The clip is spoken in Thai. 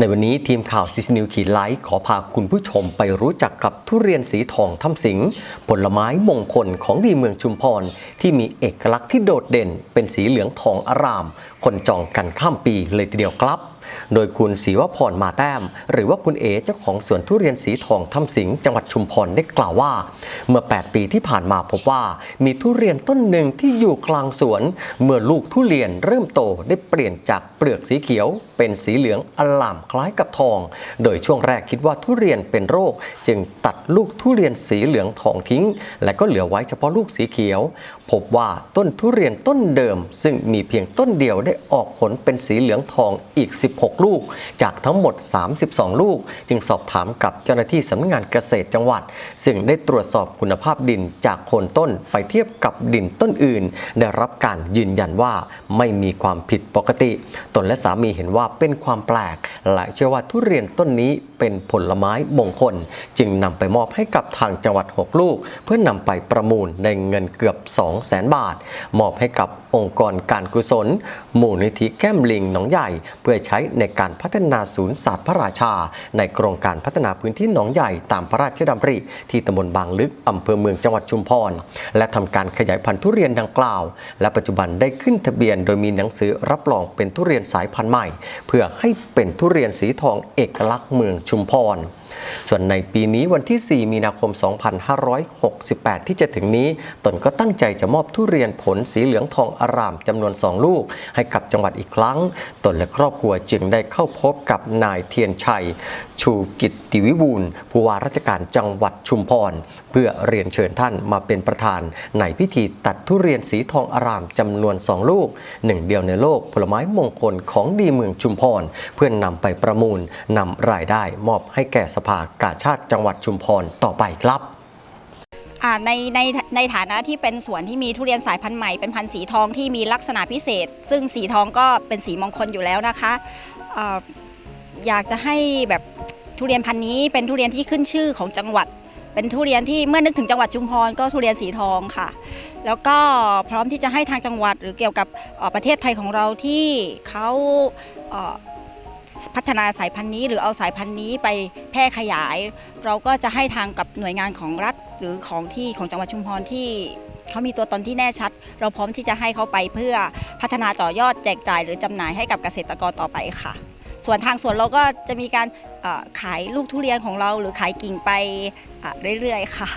ในวันนี้ทีมข่าวซิสนิวขีดไลท์ขอพาคุณผู้ชมไปรู้จักกับทุเรียนสีทองถ้ำสิงผลไม้มงคลของดีเมืองชุมพร ที่มีเอกลักษณ์ที่โดดเด่น เป็นสีเหลืองทองอาราม คนจองกันข้ามปีเลยทีเดียวครับ โดยคุณศรีวพรมาแต้ม หรือว่าคุณเอเจ้าของสวนทุเรียนสีทองถ้ำสิงจังหวัดชุมพรได้กล่าวว่า เมื่อ 8 ปีที่ผ่านมาพบว่า มีทุเรียนต้นหนึ่งที่อยู่กลางสวน เมื่อลูกทุเรียนเริ่มโตได้เปลี่ยนจากเปลือกสีเขียว เป็นสีเหลืองอลามคล้ายกับทอง โดยช่วงแรกคิดว่าทุเรียนเป็นโรค จึงตัดลูกทุเรียนสีเหลืองทองทิ้ง และก็เหลือไว้เฉพาะลูกสีเขียว พบว่าต้นทุเรียนต้นเดิม ซึ่งมีเพียงต้นเดียวได้ออกผลเป็นสีเหลืองทองอีก16 ลูก จากทั้งหมด 32 ลูก จึงสอบถามกับเจ้าหน้าที่สำนักงานเกษตรจังหวัด ซึ่งได้ตรวจสอบคุณภาพดินจากโคนต้นไปเทียบกับดินต้นอื่น ได้รับการยืนยันว่าไม่มีความผิดปกติ ตนและสามีเห็นว่าเป็นความแปลก และเชื่อว่าทุเรียนต้นนี้เป็นผลไม้มงคล จึงนำไปมอบให้กับทางจังหวัด 6 ลูก เพื่อนำไปประมูลในเงินเกือบ 2 0 0แสนบาท มอบให้กับองค์กรการกุศล มูลนิธิแก้มลิงหนองใหญ่ เพื่อใช้ในการพัฒนาศูนย์ศาสตร์พระราชา ในโครงการพัฒนาพื้นที่หนองใหญ่ตามพระราชดำริ ที่ตำบลบางลึกอำเภอเมืองจังหวัดชุมพร และทำการขยายพันธุ์ทุเรียนดังกล่าว และปัจจุบันได้ขึ้นทะเบียน โดยมีหนังสือรับรองเป็นทุเรียนสายพันธุ์ใหม่ เพื่อให้เป็นทุเรียนสีทองเอกลักษณ์เมืองชุมพรส่วนในปีนี้วันที่ 4 มีนาคม 2568 ที่จะถึงนี้ ตนก็ตั้งใจจะมอบทุเรียนผลสีเหลืองทองอารามจำนวน 2 ลูก ให้กับจังหวัดอีกครั้ง ตนและครอบครัวจึงได้เข้าพบกับนายเทียนชัย ชูกิตติวิบูลผู้ว่าราชการจังหวัดชุมพร เพื่อเรียนเชิญท่านมาเป็นประธาน ในพิธีตัดทุเรียนสีทองอารามจำนวน2ลูกหนึ่งเดียวในโลกผลไม้มงคลของดีเมืองชุมพร เพื่อนนำไปประมูลนำรายได้มอบให้แก่สภากาชาติจังหวัดชุมพรต่อไปครับ ในในในฐานะที่เป็นสวนที่มีทุเรียนสายพันธุ์ใหม่เป็นพันธุ์สีทองที่มีลักษณะพิเศษ ซึ่งสีทองก็เป็นสีมงคลอยู่แล้วนะคะออยากจะให้แบบทุเรียนพันธุ์นี้เป็นทุเรียนที่ขึ้นชื่อของจังหวัด เป็นทุเรียนที่เมื่อนึกถึงจังหวัดชุมพรก็ทุเรียนสีทองค่ะ แล้วก็พร้อมที่จะให้ทางจังหวัดหรือเกี่ยวกับประเทศไทยของเราที่เขาพัฒนาสายพันธุ์นี้หรือเอาสายพันธุ์นี้ไปแพร่ขยาย เราก็จะให้ทางกับหน่วยงานของรัฐ หรือของที่ของจังหวัดชุมพรที่เขามีตัวตนที่แน่ชัด เราพร้อมที่จะให้เขาไปเพื่อพัฒนาต่อยอดแจกจ่าย หรือจำหน่ายให้กับเกษตรกรต่อไปค่ะ ส่วนทางสวนเราก็จะมีการขายลูกทุเรียนของเรา หรือขายกิ่งไปเรื่อยๆ ค่ะ